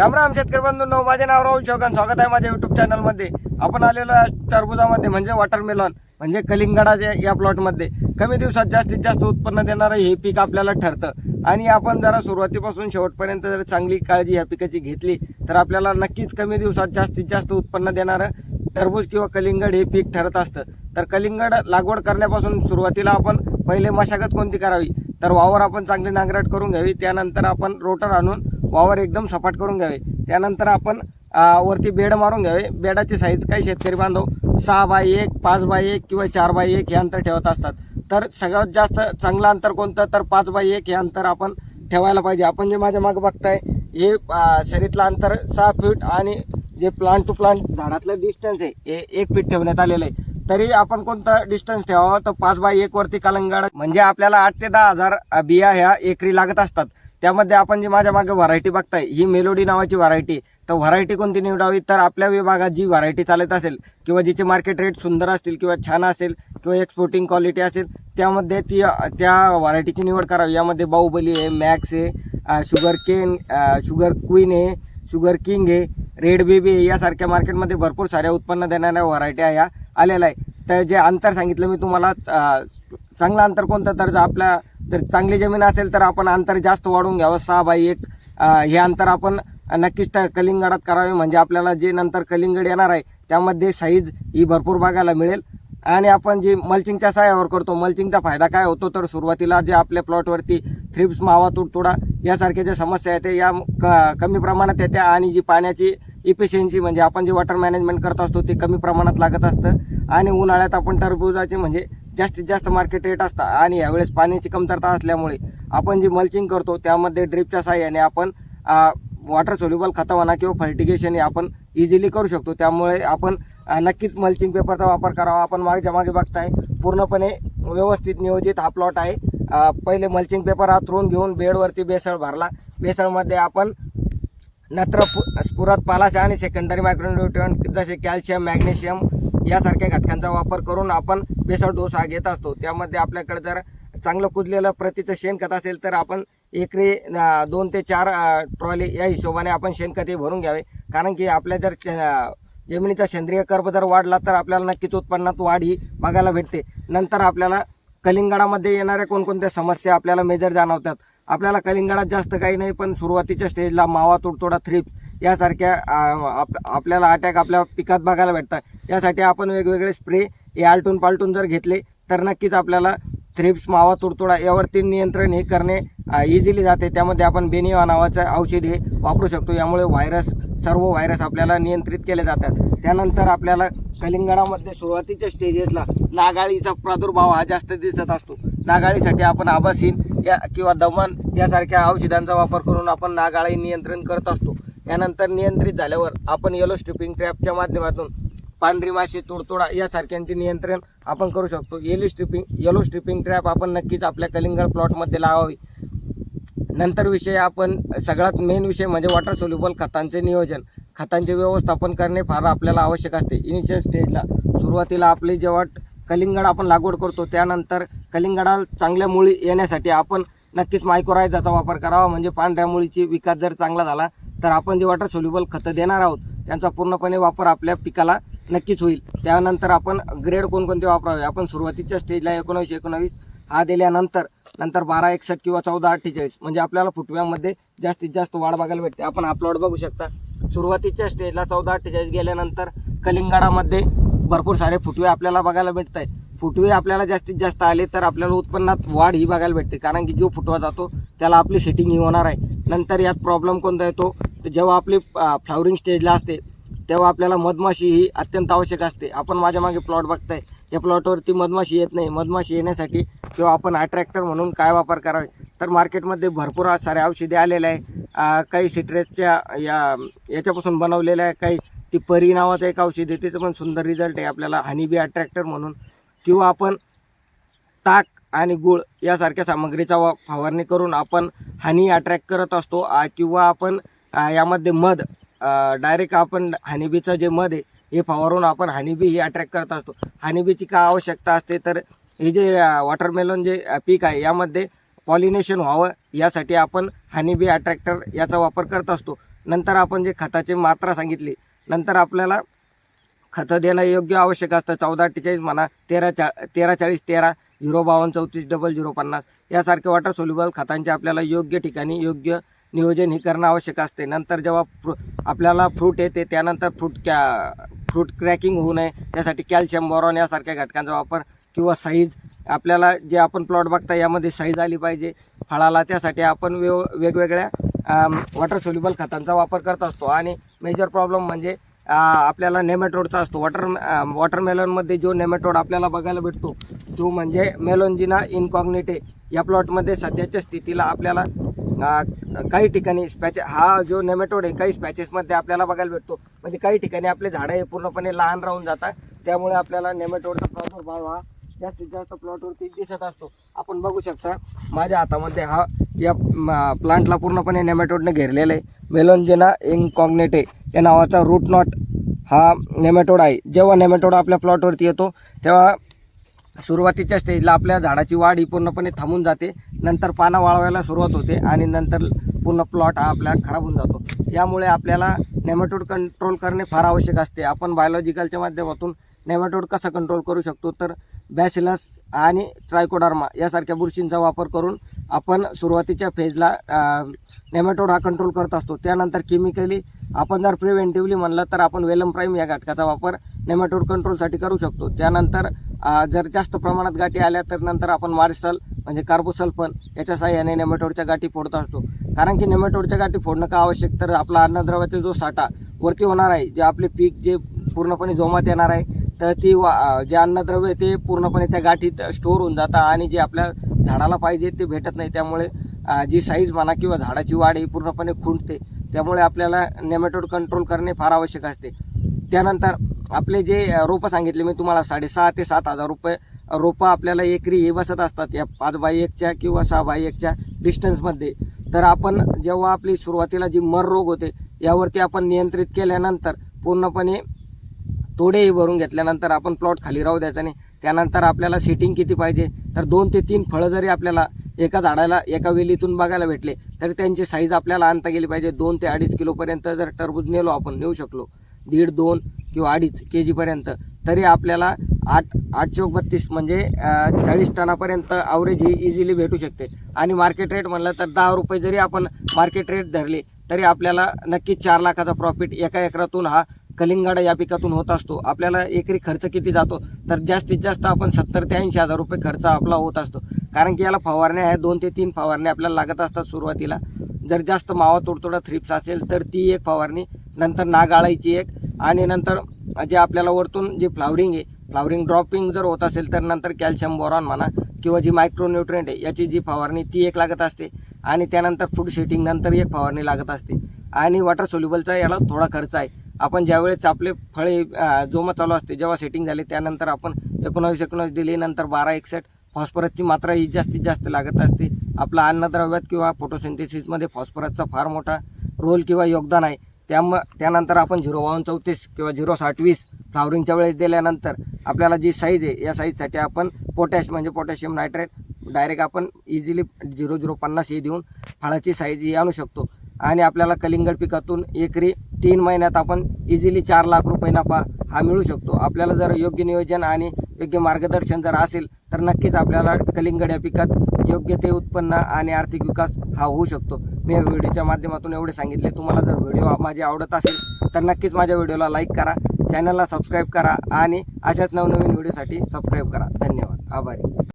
राम राम शेतकरी बंधूंनो माझे नाव राहुल चौकान स्वागत आहे माझ्या युट्यूब चॅनलमध्ये आपण आलेलो आहे टरबुजामध्ये म्हणजे वॉटरमेलॉन म्हणजे कलिंगडाच्या या प्लॉटमध्ये कमी दिवसात जास्तीत जास्त उत्पन्न देणारं हे पीक आपल्याला ठरतं. आणि आपण जरा सुरुवातीपासून शेवटपर्यंत जर चांगली काळजी या पिकाची घेतली तर आपल्याला नक्कीच कमी दिवसात जास्तीत जास्त उत्पन्न देणारं टरबूज किंवा कलिंगड हे पीक ठरत असतं. तर कलिंगड लागवड करण्यापासून सुरुवातीला आपण पहिले मशागत कोणती करावी? तर वावर आपण चांगली नांगरट करून घ्यावी. त्यानंतर आपण रोटर आणून वावर एकदम सपाट करून घ्यावे. त्यानंतर आपण वरती बेड मारून घ्यावे. बेडाची साईज काही शेतकरी बांधव सहा बाय एक पाच बाय एक किंवा चार बाय एक हे अंतर ठेवत असतात. तर सगळ्यात जास्त चांगलं अंतर कोणतं? तर पाच बाय एक हे अंतर आपण ठेवायला पाहिजे. आपण जे माझ्या मागं बघताय हे शरीरातलं अंतर सहा फीट आणि जे प्लांट टू प्लांट झाडातलं डिस्टन्स आहे हे एक फीट ठेवण्यात आलेलं आहे. तरी आपण कोणतं डिस्टन्स ठेवावं? तर पाच बाय एक वरती कलंगड म्हणजे आपल्याला आठ ते दहा हजार बिया ह्या एकरी लागत असतात. त्यामध्ये आपण जी माझ्या मागे व्हरायटी बघताय ही मेलोडी नावाची व्हरायटी तर व्हरायटी कोणती निवडावी? तर आपल्या विभागात जी व्हरायटी चालत असेल किंवा जिचे मार्केट रेट सुंदर असतील किंवा छान असेल किंवा एक्सपोर्टिंग क्वालिटी असेल त्यामध्ये ती त्या व्हरायटीची निवड करावी. यामध्ये बाहुबली आहे मॅक्स आहे शुगर केन शुगर क्वीन आहे शुगर किंग आहे रेड बेबी आहे यासारख्या मार्केटमध्ये भरपूर साऱ्या उत्पन्न देणाऱ्या व्हरायटी या आलेल्या आहे. तर जे अंतर सांगितलं मी तुम्हाला चांगलं अंतर कोणतं? तर जर आपल्या जर चांगली जमीन असेल तर आपण अंतर जास्त वाढवून घ्यावं. सहा बाय एक हे अंतर आपण नक्कीच त्या कलिंगडात करावे. म्हणजे आपल्याला जे नंतर कलिंगड येणार आहे त्यामध्ये साईज ही भरपूर बघायला मिळेल. आणि आपण जी मल्चिंगच्या सहाय्यावर करतो मल्चिंगचा फायदा काय होतो? तर सुरुवातीला जे आपल्या प्लॉटवरती थ्रिप्स मावा तुडतुडा यासारख्या ज्या समस्या येते या क कमी प्रमाणात येत्या. आणि जी पाण्याची इफिशियन्सी म्हणजे आपण जे वॉटर मॅनेजमेंट करत असतो ते कमी प्रमाणात लागत असतं. आणि उन्हाळ्यात आपण टरबुजाचे म्हणजे जास्तीत जास्त मार्केट रेट असतं. आणि यावेळेस पाण्याची कमतरता असल्यामुळे आपण जी मल्चिंग करतो त्यामध्ये ड्रिपच्या साह्याने आपण वॉटर सोल्युबल खतं म्हणा किंवा फर्टिगेशन हे आपण इझिली करू शकतो. त्यामुळे आपण नक्कीच मल्चिंग पेपरचा वापर करावा. आपण मागच्या मागे बघताय पूर्णपणे व्यवस्थित नियोजित हा प्लॉट आहे. पहिले मल्चिंग पेपर हातरून घेऊन बेडवरती बेसळ भरला. बेसळमध्ये आपण नत्र स्फुरत पालाशा आणि सेकंडरी मायक्रोन्युट्रियंट जसे कॅल्शियम मॅग्नेशियम यासारख्या घटकांचा वापर करून आपण बेसळ डोस हा घेत असतो. त्यामध्ये आपल्याकडे जर चांगलं कुजलेलं प्रतीचं शेणखत असेल तर आपण एकरी दोन ते चार ट्रॉली या हिशोबाने आपण शेणखत हे भरून घ्यावे. कारण की आपल्या जर जमिनीचा सेंद्रिय कर्ब जर वाढला तर आपल्याला नक्कीच उत्पन्नात वाढ ही बघायला भेटते. नंतर आपल्याला कलिंगडामध्ये येणाऱ्या कोणकोणत्या समस्या आपल्याला मेजर जाणवतात. आपल्याला कलिंगडात जास्त काही नाही पण सुरुवातीच्या स्टेजला मावा तुडतोडा थ्रिप्स यासारख्या आप आपल्याला अटॅक आपल्या पिकात बघायला भेटतात. यासाठी आपण वेगवेगळे स्प्रे हे आलटून पालटून जर घेतले तर नक्कीच आपल्याला थ्रिप्स मावा तुडतुडा यावरती नियंत्रण हे करणे इझिली जाते. त्यामध्ये आपण बेनिवा नावाचं औषध हे वापरू शकतो. यामुळे व्हायरस सर्व व्हायरस आपल्याला नियंत्रित केले जातात. त्यानंतर आपल्याला कलिंगणामध्ये सुरुवातीच्या स्टेजेसला नागाळीचा प्रादुर्भाव हा जास्त दिसत असतो. नागाळीसाठी आपण आबासीन या किंवा दमन यासारख्या औषधांचा वापर करून आपण नागाळी नियंत्रण करत असतो. यानंतर नियंत्रित झाल्यावर आपण येलो स्ट्रिपिंग ट्रॅपच्या माध्यमातून पांढरी माशी तुडतुडा यासारख्यांचे नियंत्रण आपण करू शकतो. Yellow stripping yellow stripping trap आपण नक्कीच आपल्या कलिंगड प्लॉटमध्ये लावावी. नंतर विषय आपण सगळ्यात मेन विषय म्हणजे वॉटर सोल्युबल खतांचे नियोजन. खतांचे व्यवस्थापन करणे फार आपल्याला आवश्यक असते. इनिशियल स्टेजला सुरुवातीला आपली जेव्हा कलिंगड आपण लागवड करतो त्यानंतर कलिंगडाला चांगल्या मुळी येण्यासाठी आपण नक्कीच मायक्रोरायझाचा वापर करावा. म्हणजे पांढऱ्या मुळीची विकास जर चांगला झाला तर आपण जे वॉटर सोल्युबल खतं देणार आहोत त्यांचा पूर्णपणे वापर आपल्या पिकाला नक्कीच होईल. त्यानंतर आपण ग्रेड कोणकोणते वापरावे? आपण सुरुवातीच्या स्टेजला एकोणावीस एकोणावीस हा दिल्यानंतर नंतर बारा एकसष्ट किंवा चौदा अठ्ठेचाळीस म्हणजे आपल्याला फुटव्यामध्ये जास्तीत जास्त वाढ बघायला भेटते. आपण अपलोड बघू शकता. सुरुवातीच्या स्टेजला चौदा अठ्ठेचाळीस गेल्यानंतर कलिंगडामध्ये भरपूर सारे फुटवे आपल्याला बघायला भेटत आहे फुटवे आपल्याला जास्तीत जास्त आले तर आपल्याला उत्पन्नात वाढ ही बघायला भेटते. कारण की जो फुटवा जातो त्याला आपली सेटिंग ही होणार आहे. नंतर यात प्रॉब्लेम कोणता येतो? जेव्हा आपली फ्लावरिंग स्टेजला असते तेव्हा आपल्याला मधमाशी ही अत्यंत आवश्यक असते. आपण माझ्या मागे प्लॉट बघताय. या प्लॉटवरती मधमाशी येत नाही. मधमाशी येण्यासाठी किंवा आपण अट्रॅक्टर म्हणून काय वापर करावे? तर मार्केटमध्ये भरपूर सारे औषधे आलेले आहे. काही सिट्रेसच्या या याच्यापासून बनवलेल्या आहे. काही ती परी नावाचं एक औषध आहे. त्याचं पण सुंदर रिझल्ट आहे. आपल्याला हनीबी अट्रॅक्टर म्हणून. किंवा आपण ताक आणि गुळ यासारख्या सामग्रीचा वा फवारणी करून आपण हनी अट्रॅक्ट करत असतो. किंवा आपण यामध्ये मध डायरेक्ट आपण हानिबीचं जे मध आहे हे फवारून आपण हानिबी ही अट्रॅक्ट करत असतो. हानिबीची का आवश्यकता असते? तर हे जे वॉटरमेलन जे पीक आहे यामध्ये पॉलिनेशन व्हावं यासाठी आपण हानिबी अट्रॅक्टर याचा वापर करत असतो. नंतर आपण जे खताची मात्रा सांगितली नंतर आपल्याला खतं देणं योग्य आवश्यक असतं. चौदा अठ्ठेचाळीस म्हणा तेरा चा तेरा चाळीस तेरा झिरो बावन्न चौतीस डबल झिरो पन्नास यासारखे वॉटर सोल्युबल खतांचे आपल्याला योग्य ठिकाणी योग्य नियोजन हे करणं आवश्यक असते. नंतर जेव्हा फ्रु आपल्याला फ्रूट येते त्यानंतर फ्रूट कॅ फ्रूट क्रॅकिंग होऊ नये. त्यासाठी कॅल्शियम बोरॉन यासारख्या घटकांचा वापर किंवा साईज आपल्याला जे आपण प्लॉट बघता यामध्ये साईज आली पाहिजे. फळाला त्यासाठी आपण वेव वेगवेगळ्या वॉटर सोल्युबल खतांचा वापर करत असतो. आणि मेजर प्रॉब्लेम म्हणजे आपल्याला नेमॅटोडचा असतो. वॉटर वॉटरमेलॉनमध्ये जो नेमॅटोड आपल्याला बघायला भेटतो तो म्हणजे मेलोंजिना इनकॉग्निटे. या प्लॉटमध्ये सध्याच्या स्थितीला आपल्याला काही ठिकाणी स्पॅचे हा जो नेमॅटोड आहे काही स्पॅचेसमध्ये आपल्याला बघायला भेटतो. म्हणजे काही ठिकाणी आपले झाडं हे पूर्णपणे लहान राहून जातात. त्यामुळे आपल्याला नेमॅटोडचा प्रादुर्भाव हा जास्तीत जास्त प्लॉटवरती दिसत असतो. आपण बघू शकता माझ्या हातामध्ये हा या प्लांटला पूर्णपणे नेमॅटोडने घेरलेला आहे. मेलोंजेना इनकॉग्नेटे या नावाचा रूट नॉट हा नेमॅटोड आहे. जेव्हा नेमॅटोड आपल्या प्लॉटवरती येतो तेव्हा सुरुवातीच्या स्टेजला आपल्या झाडाची वाढ ही पूर्णपणे थांबून जाते. नंतर पानं वाळवायला सुरुवात होते आणि नंतर पूर्ण प्लॉट हा आपला खराब होऊन जातो. यामुळे आपल्याला नेमॅटोड कंट्रोल करणे फार आवश्यक असते. आपण बायोलॉजिकलच्या माध्यमातून नेमॅटोड कसा कंट्रोल करू शकतो? तर बॅसिलस आणि ट्रायकोडार्मा यासारख्या बुरशींचा वापर करून आपण सुरुवातीच्या फेजला नेमॅटोड हा कंट्रोल करत असतो. त्यानंतर केमिकली आपण जर प्रिव्हेंटिव्हली म्हणलं तर आपण वेलम प्राईम या घटकाचा वापर नेमॅटोड कंट्रोलसाठी करू शकतो. त्यानंतर जर जास्त प्रमाणात गाठी आल्या तर नंतर आपण मार्सल म्हणजे कार्बोसल्फन याच्या साह्याने नेमॅटोडच्या गाठी फोडत असतो. कारण की नेमॅटोडच्या गाठी फोडणं का आवश्यक? तर आपला अन्नद्रव्याचा जो साठा वरती होणार आहे जे आपले पीक जे पूर्णपणे जोमात येणार आहे तर ती वा जे अन्नद्रव्य आहे ते पूर्णपणे त्या गाठीत स्टोअर होऊन जातं आणि जे आपल्या झाडाला पाहिजे ते भेटत नाही. त्यामुळे जी साईज म्हणा किंवा झाडाची वाढ ही पूर्णपणे खुंटते. त्यामुळे आपल्याला नेमॅटोड कंट्रोल करणे फार आवश्यक असते. त्यानंतर आपले जे रोपं सांगितले मी तुम्हाला साडेसहा ते सात हजार रुपये रोपं आपल्याला एकरी हे बसत असतात. या पाच बाय एकच्या किंवा सहा बाय एकच्या डिस्टन्समध्ये तर आपण जेव्हा आपली सुरुवातीला जी मर रोग होते यावरती आपण नियंत्रित केल्यानंतर पूर्णपणे तोडेही भरून घेतल्यानंतर आपण प्लॉट खाली राहू द्यायचा नाही त्यानंतर आपल्याला सिटिंग किती पाहिजे? तर दोन ते तीन फळं जरी आपल्याला एका झाडाला एका वेलीतून बघायला भेटले तरी त्यांची साईज आपल्याला आणता गेली पाहिजे. दोन ते अडीच किलोपर्यंत जर टरबूज नेलो आपण नेऊ शकलो. दीड दोन किंवा अडीच के जीपर्यंत तरी आपल्याला आठ आठ चौक बत्तीस म्हणजे चाळीस टनापर्यंत आवरेज ही इझिली भेटू शकते. आणि मार्केट रेट म्हणलं तर दहा रुपये जरी आपण मार्केट रेट धरले तरी आपल्याला नक्कीच चार लाखाचा प्रॉफिट एका एकरातून हा कलिंगाडा या पिकातून होत असतो. आपल्याला एकरी खर्च किती जातो? तर जास्तीत जास्त आपण सत्तर ते ऐंशी हजार रुपये खर्च आपला होत असतो. कारण की याला फवारण्या आहे दोन ते तीन फवारण्या आपल्याला लागत असतात सुरुवातीला. जर जास्त मावा तोडतोडा थ्रिप्स असेल तर ती एक फवारणी नंतर नागाळायची एक आणि नंतर जे आपल्याला वरतून जे फ्लावरिंग आहे फ्लावरिंग ड्रॉपिंग जर होत असेल तर नंतर कॅल्शियम बोरॉन म्हणा किंवा जी मायक्रोन्युट्रिएंट आहे याची जी फवारणी ती एक लागत असते आणि त्यानंतर फूड शेटिंग नंतर एक फवारणी लागत असते. आणि वॉटर सोल्युबलचा याला थोडा खर्च आहे. आपण ज्यावेळेस आपले फळे जोमा चालू असते जेव्हा सेटिंग झाले त्यानंतर आपण एकोणावीस एकोणावीस दिली नंतर बारा एकसठ फॉस्फरसची मात्रा ही जास्तीत जास्त लागत असते. आपला अन्नद्रव्यात किंवा फोटोसिंथेसिसमध्ये फॉस्फरसचा फार मोठा रोल किंवा योगदान आहे. त्याम त्यानंतर आपण झिरो बावन्न चौतीस किंवा झिरो साठवीस फ्लावरिंगच्या वेळेस दिल्यानंतर आपल्याला जी साईज आहे या साईजसाठी आपण पोटॅश म्हणजे पोटॅशियम नायट्रेट डायरेक्ट आपण इझिली झिरो झिरो पन्नास ही देऊन फळाची साईज ही आणू शकतो. आणि आपल्याला कलिंगड पिकातून एकरी तीन महिन्यात आपण इझिली चार लाख रुपये नफा हा मिळू शकतो. आपल्याला जर योग्य नियोजन आणि योग्य मार्गदर्शन जर असेल तर नक्कीच आपल्याला कलिंगड या पिकात योग्य ते उत्पन्न आणि आर्थिक विकास हा होऊ शकतो. मी या व्हिडिओच्या माध्यमातून एवढे सांगितले. तुम्हाला जर व्हिडिओ माझे आवडत असेल तर नक्कीच माझ्या व्हिडिओला लाईक करा चॅनलला सबस्क्राईब करा आणि अशाच नवनवीन व्हिडिओसाठी सबस्क्राईब करा. धन्यवाद. आभारी.